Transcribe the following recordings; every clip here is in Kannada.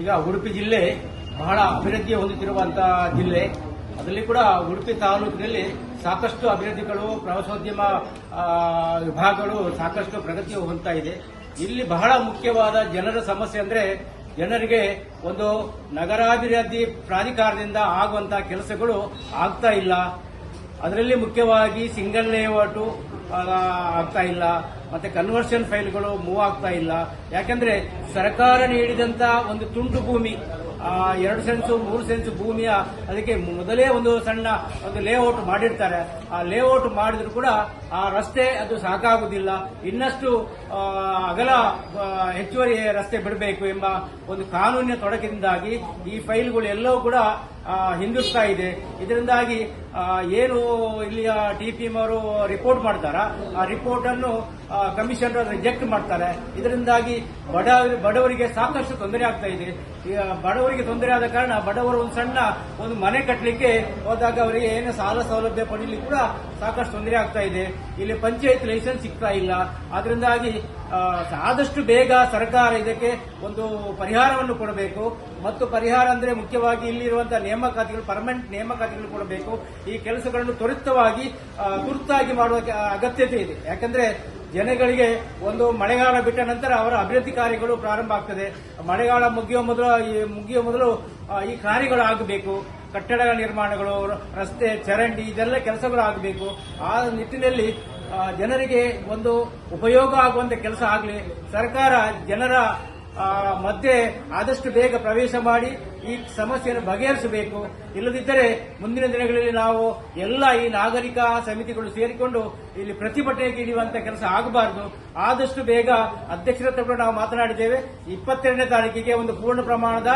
ಈಗ ಉಡುಪಿ ಜಿಲ್ಲೆ ಬಹಳ ಅಭಿವೃದ್ಧಿ ಹೊಂದುತ್ತಿರುವಂತಹ ಜಿಲ್ಲೆ. ಅದರಲ್ಲಿ ಕೂಡ ಉಡುಪಿ ತಾಲೂಕಿನಲ್ಲಿ ಸಾಕಷ್ಟು ಅಭಿವೃದ್ಧಿಗಳು, ಪ್ರವಾಸೋದ್ಯಮ ವಿಭಾಗಗಳು ಸಾಕಷ್ಟು ಪ್ರಗತಿ ಹೊಂದ್ತಾ ಇದೆ. ಇಲ್ಲಿ ಬಹಳ ಮುಖ್ಯವಾದ ಜನರ ಸಮಸ್ಯೆ ಅಂದ್ರೆ ಜನರಿಗೆ ಒಂದು ನಗರಾಭಿವೃದ್ಧಿ ಪ್ರಾಧಿಕಾರದಿಂದ ಆಗುವಂತಹ ಕೆಲಸಗಳು ಆಗ್ತಾ ಇಲ್ಲ. ಅದರಲ್ಲಿ ಮುಖ್ಯವಾಗಿ ಸಿಂಗಲ್ ಲೇಔಟು ಆಗ್ತಾ ಇಲ್ಲ. ಮತ್ತೆ ಕನ್ವರ್ಷನ್ ಫೈಲ್ಗಳು ಮೂವ್ ಆಗ್ತಾ ಇಲ್ಲ. ಯಾಕಂದ್ರೆ ಸರ್ಕಾರ ನೀಡಿದಂತ ಒಂದು ತುಂಡು ಭೂಮಿ ಎರಡು ಸೆನ್ಸು ಮೂರು ಸೆನ್ಸು ಭೂಮಿಯ ಅದಕ್ಕೆ ಮೊದಲೇ ಒಂದು ಸಣ್ಣ ಒಂದು ಲೇಔಟ್ ಮಾಡಿರ್ತಾರೆ. ಆ ಲೇಔಟ್ ಮಾಡಿದ್ರು ಕೂಡ ಆ ರಸ್ತೆ ಅದು ಸಾಕಾಗುವುದಿಲ್ಲ. ಇನ್ನಷ್ಟು ಅಗಲ ಹೆಚ್ಚುವರಿ ರಸ್ತೆ ಬಿಡಬೇಕು ಎಂಬ ಒಂದು ಕಾನೂನಿನ ತೊಡಕಿನಿಂದಾಗಿ ಈ ಫೈಲ್ಗಳು ಎಲ್ಲವೂ ಕೂಡ ಆ, ಹಿಂದಿರುಗ್ತಾ ಇದೆ. ಇದರಿಂದಾಗಿ ಏನು ಇಲ್ಲಿಯ ಟಿಪಿಎಂ ಅವರು ರಿಪೋರ್ಟ್ ಮಾಡ್ತಾರ ಆ ರಿಪೋರ್ಟ್ ಅನ್ನು ಕಮಿಷನರ್ ರಿಜೆಕ್ಟ್ ಮಾಡ್ತಾರೆ. ಇದರಿಂದಾಗಿ ಬಡ ಬಡವರಿಗೆ ಸಾಕಷ್ಟು ತೊಂದರೆ ಆಗ್ತಾ ಇದೆ. ಬಡವರಿಗೆ ತೊಂದರೆ ಆದ ಕಾರಣ ಬಡವರು ಒಂದು ಸಣ್ಣ ಒಂದು ಮನೆ ಕಟ್ಟಲಿಕ್ಕೆ ಹೋದಾಗ ಅವರಿಗೆ ಏನು ಸಾಲ ಸೌಲಭ್ಯ ಪಡೀಲಿಕ್ಕೆ ಕೂಡ ಸಾಕಷ್ಟು ತೊಂದರೆ ಆಗ್ತಾ ಇದೆ. ಇಲ್ಲಿ ಪಂಚಾಯತ್ ಲೈಸೆನ್ಸ್ ಸಿಗ್ತಾ ಇಲ್ಲ. ಅದರಿಂದಾಗಿ ಆದಷ್ಟು ಬೇಗ ಸರ್ಕಾರ ಇದಕ್ಕೆ ಒಂದು ಪರಿಹಾರವನ್ನು ಕೊಡಬೇಕು. ಮತ್ತು ಪರಿಹಾರ ಅಂದ್ರೆ ಮುಖ್ಯವಾಗಿ ಇಲ್ಲಿರುವಂತಹ ನೇಮಕಾತಿಗಳು ಪರ್ಮನೆಂಟ್ ನೇಮಕಾತಿಗಳು ಕೊಡಬೇಕು ಈ ಕೆಲಸಗಳನ್ನು ತ್ವರಿತವಾಗಿ ತುರ್ತಾಗಿ ಮಾಡುವ ಅಗತ್ಯತೆ ಇದೆ. ಯಾಕಂದ್ರೆ ಜನಗಳಿಗೆ ಒಂದು ಮಳೆಗಾಲ ಬಿಟ್ಟ ನಂತರ ಅವರ ಅಭಿವೃದ್ಧಿ ಕಾರ್ಯಗಳು ಪ್ರಾರಂಭ ಆಗ್ತದೆ. ಮಳೆಗಾಲ ಮುಗಿಯುವ ಮೊದಲು, ಈ ಮುಗಿಯುವ ಮೊದಲು ಈ ಕಾರ್ಯಗಳು ಆಗಬೇಕು. ಕಟ್ಟಡಗಳ ನಿರ್ಮಾಣಗಳು, ರಸ್ತೆ, ಚರಂಡಿ, ಇದೆಲ್ಲ ಕೆಲಸಗಳು ಆಗಬೇಕು. ಆ ನಿಟ್ಟಿನಲ್ಲಿ ಜನರಿಗೆ ಒಂದು ಉಪಯೋಗ ಆಗುವಂತ ಕೆಲಸ ಆಗಲಿ, ಸರ್ಕಾರ ಜನರ ಮಧ್ಯೆ ಆದಷ್ಟು ಬೇಗ ಪ್ರವೇಶ ಮಾಡಿ ಈ ಸಮಸ್ಯೆಯನ್ನು ಬಗೆಹರಿಸಬೇಕು. ಇಲ್ಲದಿದ್ದರೆ ಮುಂದಿನ ದಿನಗಳಲ್ಲಿ ನಾವು ಎಲ್ಲ ಈ ನಾಗರಿಕ ಸಮಿತಿಗಳು ಸೇರಿಕೊಂಡು ಇಲ್ಲಿ ಪ್ರತಿಭಟನೆಗೆ ಇಳಿಯುವಂತ ಕೆಲಸ ಆಗಬಾರದು. ಆದಷ್ಟು ಬೇಗ ಅಧ್ಯಕ್ಷರ ಹತ್ರ ನಾವು ಮಾತನಾಡಿದ್ದೇವೆ. ಇಪ್ಪತ್ತೆರಡನೇ ತಾರೀಕಿಗೆ ಒಂದು ಪೂರ್ಣ ಪ್ರಮಾಣದ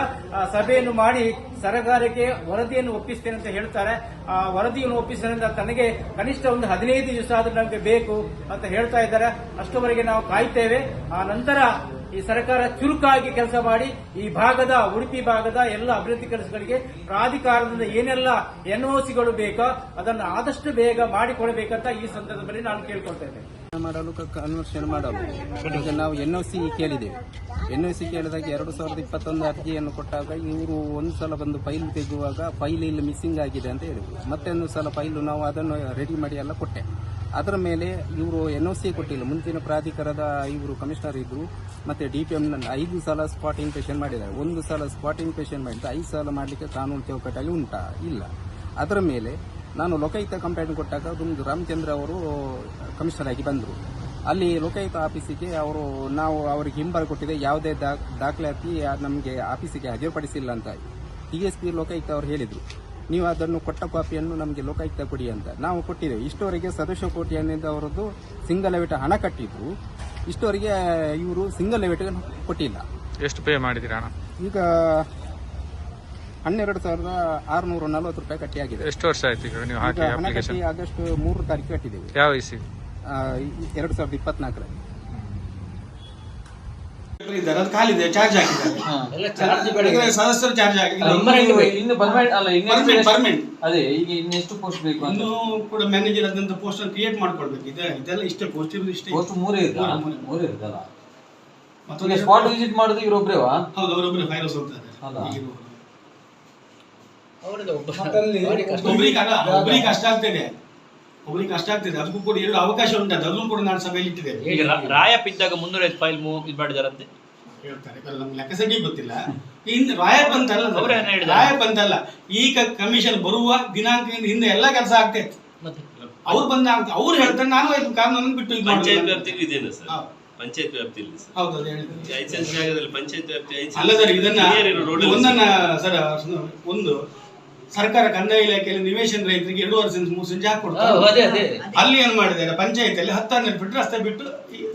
ಸಭೆಯನ್ನು ಮಾಡಿ ಸರ್ಕಾರಕ್ಕೆ ವರದಿಯನ್ನು ಒಪ್ಪಿಸ್ತೇನೆ ಅಂತ ಹೇಳ್ತಾರೆ. ಆ ವರದಿಯನ್ನು ಒಪ್ಪಿಸಿದ ತನಗೆ ಕನಿಷ್ಠ ಒಂದು ಹದಿನೈದು ದಿವಸ ಆದರೂ ನಮಗೆ ಬೇಕು ಅಂತ ಹೇಳ್ತಾ ಇದ್ದಾರೆ. ಅಷ್ಟುವರೆಗೆ ನಾವು ಕಾಯ್ತೇವೆ. ಆ ನಂತರ ಈ ಸರ್ಕಾರ ಚುರುಕಾಗಿ ಕೆಲಸ ಮಾಡಿ ಈ ಭಾಗದ, ಉಡುಪಿ ಭಾಗದ ಎಲ್ಲ ಅಭಿವೃದ್ಧಿ ಕೆಲಸಗಳಿಗೆ ಪ್ರಾಧಿಕಾರದಿಂದ ಏನೆಲ್ಲ ಎನ್ಒಸಿಗಳು ಬೇಕೋ ಅದನ್ನು ಆದಷ್ಟು ಬೇಗ ಮಾಡಿಕೊಡಬೇಕಂತ ಈ ಸಂದರ್ಭದಲ್ಲಿ ನಾನು ಕೇಳ್ಕೊಳ್ತೇನೆ ಮಾಡಲು ಕನ್ವರ್ಷನ್ ಮಾಡಲು ಈಗ ನಾವು ಎನ್ ಸಿ ಕೇಳಿದ್ದೇವೆ. ಎನ್ ಸಿ ಕೇಳಿದಾಗ ಎರಡು ಸಾವಿರದ ಇಪ್ಪತ್ತೊಂದು ಅರ್ಜಿಯನ್ನು ಕೊಟ್ಟಾಗ ಇವರು ಒಂದು ಸಲ ಬಂದು ಫೈಲ್ ತೆಗೆಯುವಾಗ ಫೈಲ್ ಇಲ್ಲಿ ಮಿಸ್ಸಿಂಗ್ ಆಗಿದೆ ಅಂತ ಹೇಳಿದ್ರು. ಮತ್ತೆ ಸಲ ಫೈಲು ನಾವು ಅದನ್ನು ರೆಡಿ ಮಾಡಿ ಎಲ್ಲ ಕೊಟ್ಟೆ. ಅದರ ಮೇಲೆ ಇವರು ಎನ್ ಸಿ ಕೊಟ್ಟಿಲ್ಲ. ಮುಂಚಿನ ಪ್ರಾಧಿಕಾರದ ಇವರು ಕಮಿಷನರ್ ಇದ್ದರು ಮತ್ತೆ ಡಿ ಪಿ ಎಂ ಐದು ಸಲ ಸ್ಪಾಟ್ ಇನ್ಪೇಷನ್ ಮಾಡಿದ್ದಾರೆ. ಒಂದು ಸಲ ಸ್ಪಾಟ್ ಇನ್ಪೇಷನ್ ಮಾಡಿದ್ದು ಐದು ಸಲ ಮಾಡಲಿಕ್ಕೆ ಕಾನೂನು ಚೌಕಟ್ಟಲ್ಲಿ ಉಂಟಾ? ಇಲ್ಲ. ಅದರ ಮೇಲೆ ನಾನು ಲೋಕಾಯುಕ್ತ ಕಂಪ್ಲೇಂಟ್ ಕೊಟ್ಟಾಗ ಒಂದು ರಾಮಚಂದ್ರ ಅವರು ಕಮಿಷನರ್ ಆಗಿ ಬಂದರು. ಅಲ್ಲಿ ಲೋಕಾಯುಕ್ತ ಆಫೀಸಿಗೆ ಅವರು ನಾವು ಅವರಿಗೆ ಹಿಂಬರ ಕೊಟ್ಟಿದೆ. ಯಾವುದೇ ದಾಖಲಾತಿ ನಮಗೆ ಆಫೀಸಿಗೆ ಹಾಜರುಪಡಿಸಿಲ್ಲ ಅಂತ. ಡಿ ಎಸ್ ಪಿ ಲೋಕಾಯುಕ್ತ ಅವರು ಹೇಳಿದರು. ನೀವು ಅದನ್ನು ಕೊಟ್ಟ ಕಾಪಿಯನ್ನು ನಮಗೆ ಲೋಕಾಯುಕ್ತ ಕೊಡಿ ಅಂತ ನಾವು ಕೊಟ್ಟಿದ್ದೇವೆ. ಇಷ್ಟವರೆಗೆ ಸದಸ್ಯ ಕೋಟಿ ಅವರದ್ದು ಸಿಂಗಲ್ ಲೆವೆಟ್ ಹಣ ಕಟ್ಟಿದ್ರು ಇಷ್ಟವರೆಗೆ ಇವರು ಸಿಂಗಲ್ ಲೆವೆಟ್ ಕೊಟ್ಟಿಲ್ಲ. ಎಷ್ಟು ಪೇ ಮಾಡಿದಿರ ಹಣ ಈಗ ಹನ್ನೆರಡು ಸಾವಿರದ ಆರುನೂರ ನಲವತ್ತು ರೂಪಾಯಿ ಕಟ್ಟಿ ಆಗಿದೆ ಎಷ್ಟು ವರ್ಷ ಆಯ್ತು ಈಗ ನೀವು ಹಾಕಿ ಹಣ ಅಪ್ಲಿಕೇಶನ್ ಕಟ್ಟಿ ಆಗಸ್ಟ್ ಮೂರು ತಾರೀಕು ಕಟ್ಟಿದ್ದೇವೆ. ಯಾವ ಇಸಿ ಎರಡು ಸಾವಿರದ ಇಪ್ಪತ್ನಾಲ್ಕರಲ್ಲಿ. ಇದ್ದಾರೆ ಅದು ಖಾಲಿದೆ ಚಾರ್ಜ್ ಹಾಕಿದ್ದಾರೆ. ಸದಸ್ಯರು ಚಾರ್ಜ್ ಇನ್ನು ಇನ್ನು ಪರ್ಮನೆಂಟ್ ಅಲ್ಲ ಇನ್ನು ಪರ್ಮನೆಂಟ್ ಪರ್ಮನೆಂಟ್ ಅದೇ ಈಗ ಇನ್ನು ಎಷ್ಟು ಪೋಸ್ಟ್ ಬೇಕು ಇನ್ನು ಕೂಡ ಮ್ಯಾನೇಜರ್ ಅದಂತ ಪೋಸ್ಟ್ ಕ್ರಿಯೇಟ್ ಮಾಡ್ಕೊಳ್ಬೇಕು. ಇದೆ ಇದೆಲ್ಲ ಇಷ್ಟೇ ಪೋಸ್ಟ್ ಇರೋದು ಇಷ್ಟೇ. ಪೋಸ್ಟ್ ಮೂರೇ ಇರ್ತಲ್ಲ ಮೂರೇ, ಇರ್ತಲ್ಲ ಮತ್ತೊಂದು ಸ್ಪಾಟ್ ವಿಸಿಟ್ ಮಾಡೋದು ಇವ್ರು ಒಬ್ರೇವಾ ಹೌದು ಅವರೊಬ್ಬರೇ ಫೈರೋಸ್ ಹೋಗ್ತಾರೆ ಒಬ್ಬರಿಗೆ ಕಷ್ಟ ಆಗ್ತದೆ ಒಬ್ಬರಿಗೆ ಕಷ್ಟ ಆಗ್ತದೆ. ಅದಕ್ಕೂ ಕೂಡ ಎರಡು ಅವಕಾಶ ಉಂಟು. ಅದನ್ನು ಕೂಡ ನಾನು ಸಭೆಯಲ್ಲಿ ಇಟ್ಟಿದ್ದೇನೆ. ಈಗ ರಾ- ಮುನ್ನೂರ ಇದ್ದಾಗ ಮುನ್ನೂರೈದು ಫೈಲ್ ಮೂವ್ ಇದು ಮಾಡಿದಾರಂತೆ. ಹೇಳ್ತಾರೆ. ನಮ್ಗೆ ಲೆಕ್ಕ ಸಂಖ್ಯೆ ಗೊತ್ತಿಲ್ಲ. ಇನ್ನು ರಾಯಪ್ಪ ಅಂತಲ್ಲ ಅದು. ಹೇಳಿದ್ರು ಹೇಳಿದ್ದಾರೆ? ರಾಯಪ್ ಅಂತಲ್ಲ. ಈಗ ಕಮಿಷನ್ ಬರುವ ದಿನಾಂಕದಿಂದ ಹಿಂದೆ ಎಲ್ಲ ಕೆಲಸ ಆಗ್ತೈತೆ ಮತ್ತೆ? ಅವ್ರು ಬಂದ ಅವ್ರು ಹೇಳ್ತಾರೆ. ನಾನು ಇದು ಕಾನೂನನ್ನು ಬಿಟ್ಟು ಇದು ಪಂಚಾಯತ್ ಇದೆಯಲ್ಲ ಸರ್? ಹೌದು. ಪಂಚಾಯತ್ ವ್ಯಾಪ್ತಿಯಲ್ಲಿ ಸರ್. ಹೌದು ಅದು ಹೇಳಿದ್ರು. ಈ ಐದು ಸೆನ್ಸ್ ಜಾಗದಲ್ಲಿ ಪಂಚಾಯತ್ ವ್ಯಾಪ್ತಿ ಐದು ಅಲ್ಲ ಸರ್ ಇದನ್ನ ಅಲ್ಲಿ ಒಂದನ್ನ ಸರ್ ಒಂದು ಸರ್ಕಾರ ಕಂದಾಯ ಇಲಾಖೆಯಲ್ಲಿ ನಿವೇಶನ ರೈತರಿಗೆ ಎರಡೂವರೆ ವರ್ಷದಿಂದ ಮೂರು ಸಂಜೆ ಹಾಕೊಡ್ತಾರೆ ಅಲ್ಲಿ ಏನ್ ಮಾಡಿದ್ದಾರೆ? ಪಂಚಾಯತ್ ಅಲ್ಲಿ ಹತ್ತು ಹನ್ನೆರಡು ಬಿಟ್ಟು ರಸ್ತೆ ಬಿಟ್ಟು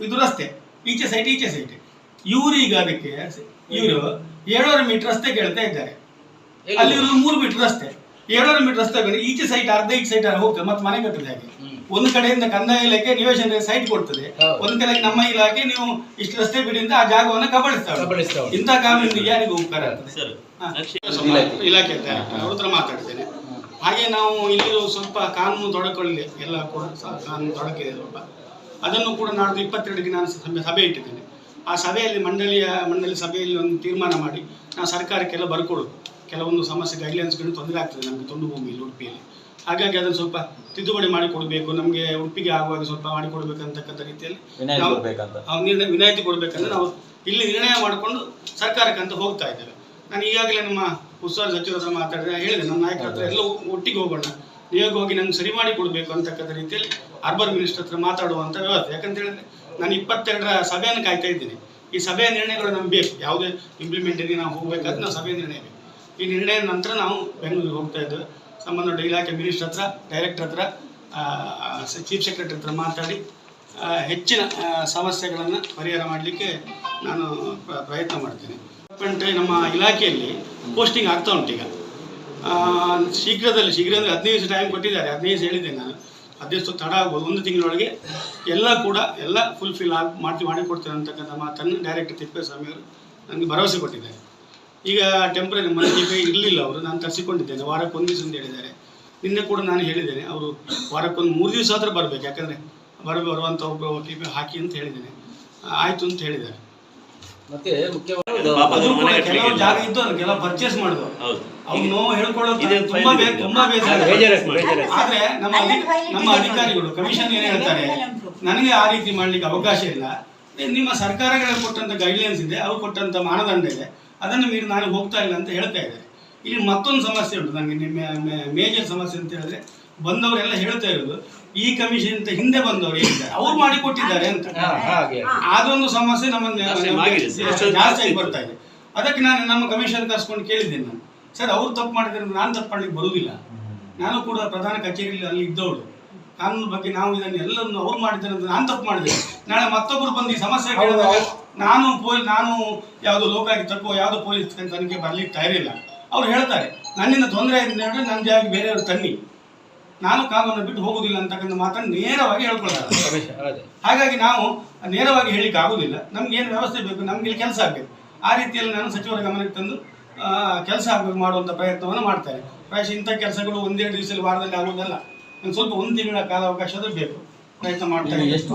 ಇದು ರಸ್ತೆ ಈಚೆ ಸೈಟ್ ಈಚೆ ಸೈಟ್ ಈಗ ಅದಕ್ಕೆ ಇವರು ಏಳೂವರೆ ಮೀಟರ್ ರಸ್ತೆ ಕೇಳ್ತಾ ಇದ್ದಾರೆ. ಅಲ್ಲಿ ಇವರು ಮೂರು ಮೀಟರ್ ರಸ್ತೆ. ಏಳುವರೆ ಮೀಟರ್ ರಸ್ತೆ ಈಚೆ ಸೈಟ್ ಅರ್ಧ ಈಚೆ ಸೈಟ್ ಹೋಗ್ತದೆ ಮತ್ತೆ ಮನೆ ಕಟ್ಟದ ಹಾಗೆ. ಒಂದು ಕಡೆಯಿಂದ ಕಂದಾಯ ಇಲಾಖೆ ನಿವೇಶನ ಸೈಟ್ ಕೊಡ್ತದೆ. ಒಂದ್ ಕಡೆ ನಮ್ಮ ಇಲಾಖೆ ನೀವು ಇಷ್ಟು ರಸ್ತೆ ಬಿಡಿಂದ ಅಂತ ಆ ಜಾಗವನ್ನು ಕಬಳಿಸ್ತಾರೆ ಇಂತ ಇಂಥ ಕಾನೂನಿಂದ ಯಾರಿಗೂ ಉಪಕಾರ. ಇಲಾಖೆ. ಡೈರೆಕ್ಟರ್ ಅವ್ರ ಮಾತಾಡ್ತೇನೆ. ಹಾಗೆ ನಾವು ಇಲ್ಲಿ ಸ್ವಲ್ಪ ಕಾನೂನು ತೊಡಕೊಳ್ಳಿ ಎಲ್ಲ ಕೂಡ ಕಾನೂನು ತೊಡಕಿದೆ ಸ್ವಲ್ಪ. ಅದನ್ನು ಕೂಡ ನಾಡ್ದು ಇಪ್ಪತ್ತೆರಡಕ್ಕೆ ನಾನು ಸಭೆ ಸಭೆ ಇಟ್ಟಿದ್ದೇನೆ. ಆ ಸಭೆಯಲ್ಲಿ ಮಂಡಳಿಯ ಮಂಡಳಿ ಸಭೆಯಲ್ಲಿ ಒಂದು ತೀರ್ಮಾನ ಮಾಡಿ ನಾವು ಸರ್ಕಾರಕ್ಕೆಲ್ಲ ಬರ್ಕೊಡೋದು ಕೆಲವೊಂದು ಸಮಸ್ಯೆ ಗೈಡ್ಲೈನ್ಸ್ಗಳು ತೊಂದರೆ ಆಗ್ತದೆ ನಮಗೆ ತುಂಡು ಭೂಮಿಯಲ್ಲಿ ಉಡುಪಿಯಲ್ಲಿ. ಹಾಗಾಗಿ ಅದನ್ನು ಸ್ವಲ್ಪ ತಿದ್ದುಪಡಿ ಮಾಡಿ ಕೊಡಬೇಕು ನಮಗೆ ಉಡುಪಿಗೆ ಆಗುವಾಗ ಸ್ವಲ್ಪ ಮಾಡಿ ಕೊಡಬೇಕಂತಕ್ಕಂಥ ರೀತಿಯಲ್ಲಿ ವಿನಾಯಿತಿ ನಾವು-. ನಿರ್ಣಯ ವಿನಾಯಿತಿ ಕೊಡಬೇಕಂದ್ರೆ ನಾವು ಇಲ್ಲಿ ನಿರ್ಣಯ ಮಾಡಿಕೊಂಡು ಸರ್ಕಾರಕ್ಕೆ ಅಂತ ಹೋಗ್ತಾ ಇದ್ದೇವೆ. ನಾನು ಈಗಾಗಲೇ ನಮ್ಮ ಉಸ್ತುವಾರಿ ಸಚಿವರ ಹತ್ರ ಮಾತಾಡಿದ್ರೆ ಹೇಳಿದೆ ನಮ್ಮ ನಾಯಕರ ಹತ್ರ ಎಲ್ಲ ಒಟ್ಟಿಗೆ ಹೋಗೋಣ ನೀವಾಗ ಹೋಗಿ ನಂಗೆ ಸರಿ ಮಾಡಿ ಕೊಡಬೇಕು ಅಂತಕ್ಕಂಥ ರೀತಿಯಲ್ಲಿ ಅರ್ಬನ್ ಮಿನಿಸ್ಟರ್ ಹತ್ರ ಮಾತಾಡುವಂಥ ವ್ಯವಸ್ಥೆ. ಯಾಕಂತ ಹೇಳಿದ್ರೆ ನಾನು ಇಪ್ಪತ್ತೆರಡರ ಸಭೆಯನ್ನು ಕಾಯ್ತಾ ಇದ್ದೀನಿ. ಈ ಸಭೆಯ ನಿರ್ಣಯಗಳು ನಮ್ಗೆ ಬೇಕು. ಯಾವುದೇ ಇಂಪ್ಲಿಮೆಂಟಿಗೆ ನಾವು ಹೋಗಬೇಕಾದ್ರೆ ನಾವು ಸಭೆಯ ನಿರ್ಣಯ ಬೇಕು. ಈ ನಿರ್ಣಯದ ನಂತರ ನಾವು ಬೆಂಗಳೂರಿಗೆ ಹೋಗ್ತಾ ಇದ್ದೇವೆ. ಸಂಬಂಧಪಟ್ಟ ಇಲಾಖೆ ಮಿನಿಸ್ಟರ್ ಹತ್ರ ಡೈರೆಕ್ಟರ್ ಹತ್ರ ಚೀಫ್ ಸೆಕ್ರೆಟರಿ ಹತ್ರ ಮಾತಾಡಿ ಹೆಚ್ಚಿನ ಸಮಸ್ಯೆಗಳನ್ನು ಪರಿಹಾರ ಮಾಡಲಿಕ್ಕೆ ನಾನು ಪ್ರ- ಪ್ರಯತ್ನ ಮಾಡ್ತೇನೆ. ಡೆವಲಪ್ಮೆಂಟ್ ನಮ್ಮ ಇಲಾಖೆಯಲ್ಲಿ ಪೋಸ್ಟಿಂಗ್ ಆಗ್ತಾ ಉಂಟು ಈಗ. ಶೀಘ್ರದಲ್ಲಿ ಶೀಘ್ರ ಅಂದರೆ ಹದಿನೈದು ದಿವಸ ಟೈಮ್ ಕೊಟ್ಟಿದ್ದಾರೆ. ಹದಿನೈದು ಹೇಳಿದ್ದೇನೆ ನಾನು. ಹದಿನೈದು ದಿವಸ ತಡ ಆಗ್ಬೋದು. ಒಂದು ತಿಂಗಳೊಳಗೆ ಎಲ್ಲ ಕೂಡ ಎಲ್ಲ ಫುಲ್ಫಿಲ್ ಆಗಿ ಮಾಡಿ ಮಾಡಿಕೊಡ್ತೇನೆ ಅಂತಕ್ಕಂಥ ಮಾತನ್ನು ಡೈರೆಕ್ಟರ್ ತಿಪ್ಪೇಸ್ವಾಮಿ ಅವರು ನನಗೆ ಭರವಸೆ ಕೊಟ್ಟಿದ್ದಾರೆ. ಈಗ ಟೆಂಪ್ರರಿ ಮನೆಗೆ ಇರಲಿಲ್ಲ ಅವರು ನಾನು ತರಿಸಿಕೊಂಡಿದ್ದೇನೆ ವಾರಕ್ಕೊಂದು ದಿವಸ ಅಂತ ಹೇಳಿದ್ದಾರೆ. ನಿನ್ನೆ ಕೂಡ ನಾನು ಹೇಳಿದ್ದೇನೆ ಅವರು ವಾರಕ್ಕೊಂದು ಮೂರು ದಿವಸ ಆದರೂ ಬರಬೇಕು ಯಾಕಂದರೆ ಬರ ಬರುವಂಥ ಒಬ್ಬ ಟಿಪಿ ಹಾಕಿ ಅಂತ ಹೇಳಿದ್ದೇನೆ. ಆಯಿತು ಅಂತ ಹೇಳಿದ್ದಾರೆ. ಮತ್ತೆ ಮುಖ್ಯವಾಗಿ ಕೆಲವು ಜಾಗ ಇದ್ದು ಕೆಲವು ಪರ್ಚೇಸ್ ಮಾಡಿದ್ರು ಹೌದು. ಅವ್ರು ನೋವು ಹೇಳ್ಕೊಳ್ಳೋದು ತುಂಬಾ ತುಂಬಾ ಬೇಸರ. ಆದ್ರೆ ನಮ್ಮ ನಮ್ಮ ಅಧಿಕಾರಿಗಳು ಕಮಿಷನ್ ಏನ್ ಹೇಳ್ತಾರೆ ನನಗೆ ಆ ರೀತಿ ಮಾಡ್ಲಿಕ್ಕೆ ಅವಕಾಶ ಇಲ್ಲ. ಏ, ನಿಮ್ಮ ಸರ್ಕಾರಗಳ ಕೊಟ್ಟಂತ ಗೈಡ್ಲೈನ್ಸ್ ಇದೆ ಅವ್ರು ಕೊಟ್ಟಂತ ಮಾನದಂಡ ಇದೆ. ಅದನ್ನು ಮೀರಿ ನಾನು ಹೋಗ್ತಾ ಇಲ್ಲ ಅಂತ ಹೇಳ್ತಾ ಇದ್ದಾರೆ. ಇಲ್ಲಿ ಮತ್ತೊಂದು ಸಮಸ್ಯೆ ಉಂಟು. ನನಗೆ ಮೇಜರ್ ಸಮಸ್ಯೆ ಅಂತ ಹೇಳಿದ್ರೆ ಬಂದವರೆಲ್ಲ ಹೇಳ್ತಾ ಇರೋದು ಈ ಕಮಿಷನ್ ಅಂತ ಹಿಂದೆ ಬಂದವರು ಹೇಳಿದ್ದಾರೆ. ಅವ್ರು ಮಾಡಿ ಕೊಟ್ಟಿದ್ದಾರೆ ಅಂತ. ಅದೊಂದು ಸಮಸ್ಯೆ ನಮ್ಮ ಜಾಸ್ತಿ ಆಗಿ ಬರ್ತಾ ಇದೆ. ಅದಕ್ಕೆ ನಾನು ನಮ್ಮ ಕಮಿಷನ್ ಕರ್ಸ್ಕೊಂಡು ಕೇಳಿದ್ದೇನೆ ನಾನು. ಸರ್ ಅವ್ರು ತಪ್ಪು ಮಾಡಿದ್ರೆ ನಾನು ತಪ್ಪು ಮಾಡ್ಲಿಕ್ಕೆ ಬರುವುದಿಲ್ಲ. ನಾನು ಕೂಡ ಪ್ರಧಾನ ಕಚೇರಿಯಲ್ಲಿ ಅಲ್ಲಿ ಇದ್ದವಳು. ಕಾನೂನು ಬಗ್ಗೆ ನಾವು ಇದನ್ನ ಎಲ್ಲವನ್ನು ಅವ್ರು ಮಾಡಿದ್ದಾರೆ ಅಂತ ನಾನು ತಪ್ಪು ಮಾಡಿದೆ. ನಾಳೆ ಮತ್ತೊಬ್ಬರು ಬಂದು ಈ ಸಮಸ್ಯೆ ಕೇಳಿದಾಗ ನಾನು ಪೊಲೀಸ್ ನಾನು ಯಾವುದು ಲೋಕಾಯುಕ್ತ ತಪ್ಪು ಯಾವುದು ಪೊಲೀಸ್ ತನಿಖೆ ಬರ್ಲಿಕ್ಕೆ ತಯಾರಿಲ್ಲ ಅವ್ರು ಹೇಳ್ತಾರೆ ನನ್ನಿಂದ ತೊಂದರೆ ಅಂತ ಹೇಳಿದ್ರೆ ನನ್ನ ಜಾಗ ಬೇರೆಯವರು ತನ್ನಿ. ನಾನು ಕಾನೂನು ಬಿಟ್ಟು ಹೋಗುದಿಲ್ಲ ಅಂತಕ್ಕಂಥ ಮಾತನ್ನು ನೇರವಾಗಿ ಹೇಳ್ಕೊಳ್ತಾರೆ ಹಾಗಾಗಿ ನಾವು ನೇರವಾಗಿ ಹೇಳಿಕ್ಕೆ ಆಗುದಿಲ್ಲ ನಮ್ಗೆ ಏನು ವ್ಯವಸ್ಥೆ ಬೇಕು ನಮ್ಗೆ ಇಲ್ಲಿ ಕೆಲಸ ಆಗ್ಬೇಕು. ಆ ರೀತಿಯಲ್ಲಿ ನಾನು ಸಚಿವರ ಗಮನಕ್ಕೆ ತಂದು ಕೆಲಸ ಆಗಬೇಕು ಮಾಡುವಂಥ ಪ್ರಯತ್ನವನ್ನು ಮಾಡ್ತಾರೆ ಪ್ರಾಯಶಃ ಇಂಥ ಕೆಲಸಗಳು ಒಂದೆರಡು ದಿವಸದಲ್ಲಿ ವಾರದಲ್ಲಿ ಆಗುವುದಲ್ಲ. ಒಂದು ಸ್ವಲ್ಪ ಒಂದು ತಿಂಗಳ ಕಾಲಾವಕಾಶ ಬೇಕು. ಪ್ರಯತ್ನ ಮಾಡ್ತಾರೆ ಎಷ್ಟು